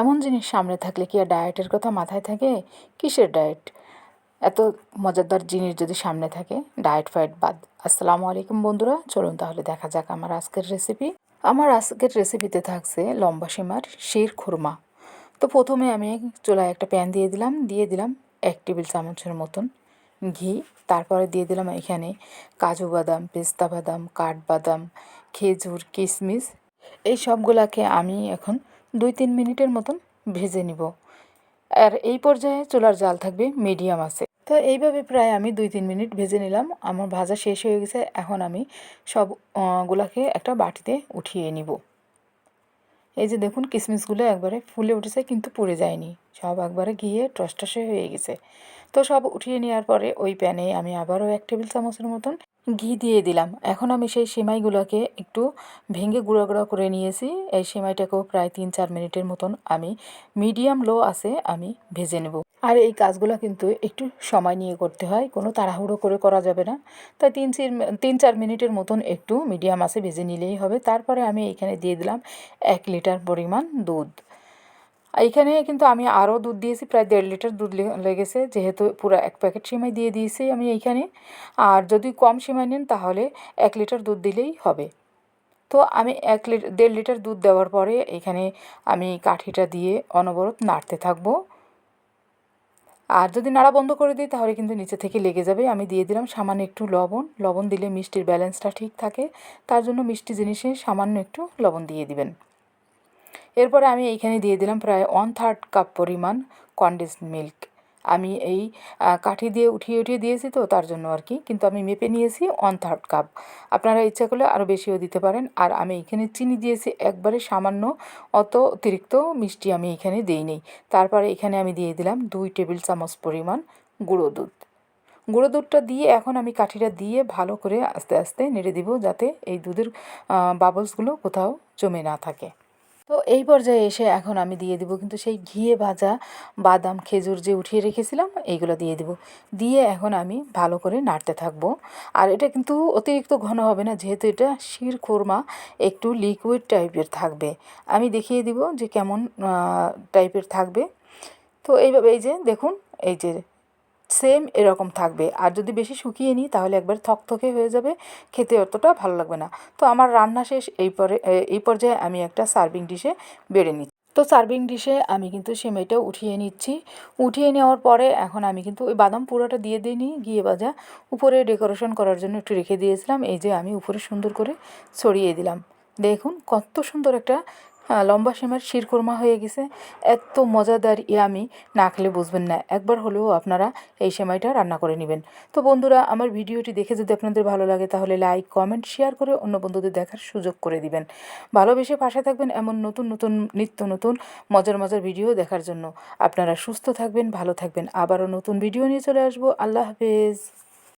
এমন জিনিস সামনে থাকলে কি আর ডায়েটের কথা মাথায় থাকে? কিসের ডায়েট এত মজাদার জিনিস যদি সামনে থাকে ডায়েট ফায়েট বাদ। আসসালামু আলাইকুম বন্ধুরা, চলুন তাহলে দেখা যাক আমার আজকের রেসিপি আমার আজকের রেসিপিতে থাকছে লম্বা সীমার শির খুরমা। তো প্রথমে আমি চুলায় একটা প্যান দিয়ে দিলাম দিয়ে দিলাম এক টেবিল চামচের মতন ঘি। তারপরে দিয়ে দিলাম এখানে কাজু বাদাম, পেস্তা বাদাম কাঠবাদাম খেজুর কিশমিশ এই সবগুলাকে আমি এখন দুই তিন মিনিটের মতন ভেজে নিব। আর এই পর্যায়ে চুলার জাল থাকবে মিডিয়াম আছে। তো এইভাবে প্রায় আমি দুই তিন মিনিট ভেজে নিলাম। আমার ভাজা শেষ হয়ে গেছে। এখন আমি সব গুলাকে একটা বাটিতে উঠিয়ে নিব। এই যে দেখুন কিশমিশগুলো একবারে ফুলে উঠেছে, কিন্তু পুড়ে যায়নি। সব একবারে গিয়ে টসটসে হয়ে গেছে। তো সব উঠিয়ে নেওয়ার পরে ওই প্যানে আমি আবারও এক টেবিল চামচের মতন ঘি দিয়ে দিলাম। এখন আমি সেই সেমাইগুলোকে একটু ভেঙে গুঁড়ো গুঁড়ো করে নিয়েছি। এই সেমাইটাকেও প্রায় তিন চার মিনিটের মতন আমি মিডিয়াম লো আছে আমি ভেজে নেব। আর এই কাজগুলো কিন্তু একটু সময় নিয়ে করতে হয়, কোনো তাড়াহুড়ো করে করা যাবে না। তাই তিন চার তিন চার মিনিটের মতন একটু মিডিয়াম আছে ভেজে নিলেই হবে। তারপরে আমি এখানে দিয়ে দিলাম এক লিটার পরিমাণ দুধ। এইখানে কিন্তু আমি আরও দুধ দিয়েছি, প্রায় দেড় লিটার দুধ লেগেছে, যেহেতু পুরো এক প্যাকেট সিমাই দিয়ে দিয়েছি আমি এইখানে। আর যদি কম সিমাই নেন তাহলে এক লিটার দুধ দিলেই হবে। তো আমি এক লিটার দেড় লিটার দুধ দেওয়ার পরে এখানে আমি কাঠিটা দিয়ে অনবরত নাড়তে থাকব। আর যদি নাড়া বন্ধ করে দিই তাহলে কিন্তু নিচে থেকে লেগে যাবে। আমি দিয়ে দিলাম সামান্য একটু লবণ। লবণ দিলে মিষ্টির ব্যালেন্সটা ঠিক থাকে। তার জন্য মিষ্টি জিনিসে সামান্য একটু লবণ দিয়ে দিবেন। এরপরে আমি এইখানে দিয়ে দিলাম প্রায় ওয়ান থার্ড কাপ পরিমাণ কনডেন্সড মিল্ক আমি এই কাঠি দিয়ে উঠিয়ে উঠিয়ে দিয়েছি তো, তার জন্য আর কি। কিন্তু আমি মেপে নিয়েছি ওয়ান থার্ড কাপ আপনারা ইচ্ছা করলে আরও বেশিও দিতে পারেন। আর আমি এখানে চিনি দিয়েছি, একবারে সামান্য অত অতিরিক্ত মিষ্টি আমি এখানে দিই নেই তারপরে এখানে আমি দিয়ে দিলাম দুই টেবিল চামচ পরিমাণ গুঁড়ো দুধ। গুঁড়ো দুধটা দিয়ে এখন আমি কাঠিটা দিয়ে ভালো করে আস্তে আস্তে নেড়ে দিব যাতে এই দুধের বাবলসগুলো কোথাও জমে না থাকে। তো এই পর্যায়ে এসে এখন আমি দিয়ে দিব। কিন্তু সেই ঘিয়ে ভাজা, বাদাম, খেজুর যে উঠিয়ে রেখেছিলাম, এইগুলো দিয়ে দিব। দিয়ে এখন আমি ভালো করে নাড়তে থাকব। আর এটা কিন্তু অতিরিক্ত ঘন হবে না, যেহেতু এটা শির খোরমা, একটু লিকুইড টাইপের থাকবে। আমি দেখিয়ে দিব যে কেমন টাইপের থাকবে। তো এইভাবে এই যে দেখুন, এই যে সেম এরকম থাকবে। আর যদি বেশি শুকিয়ে নিই, তাহলে একবার থকথকে হয়ে যাবে, খেতে অতটা ভালো লাগবে না। তো আমার রান্না শেষ, এই পরে এই পর্যায়ে আমি একটা সার্ভিং ডিশে বেড়ে নিচ্ছি। তো সার্ভিং ডিশে আমি কিন্তু সেমাইটা উঠিয়ে নিচ্ছি। উঠিয়ে নেওয়ার পরে এখন আমি কিন্তু ওই বাদাম পুরোটা দিয়ে দিইনি গিয়ে বাজা উপরে ডেকোরেশন করার জন্য একটু রেখে দিয়েছিলাম। এই যে আমি উপরে সুন্দর করে ছড়িয়ে দিলাম। দেখুন কত সুন্দর একটা লম্বা সিমার শিরকোরমা হয়ে গেছে। এত মজাদার ইয়ামি না খেলে বুঝবেন না। একবার হলেও আপনারা এই সেমাইটা রান্না করে নেবেন। তো বন্ধুরা, আমার ভিডিওটি দেখে যদি আপনাদের ভালো লাগে, তাহলে লাইক, কমেন্ট, শেয়ার করে অন্য বন্ধুদের দেখার সুযোগ করে দিবেন। ভালোবেসে পাশে থাকবেন এমন নতুন নতুন, নিত্য নতুন, মজার মজার ভিডিও দেখার জন্য। আপনারা সুস্থ থাকবেন, ভালো থাকবেন। আবারও নতুন ভিডিও নিয়ে চলে আসব। আল্লাহ হাফেজ।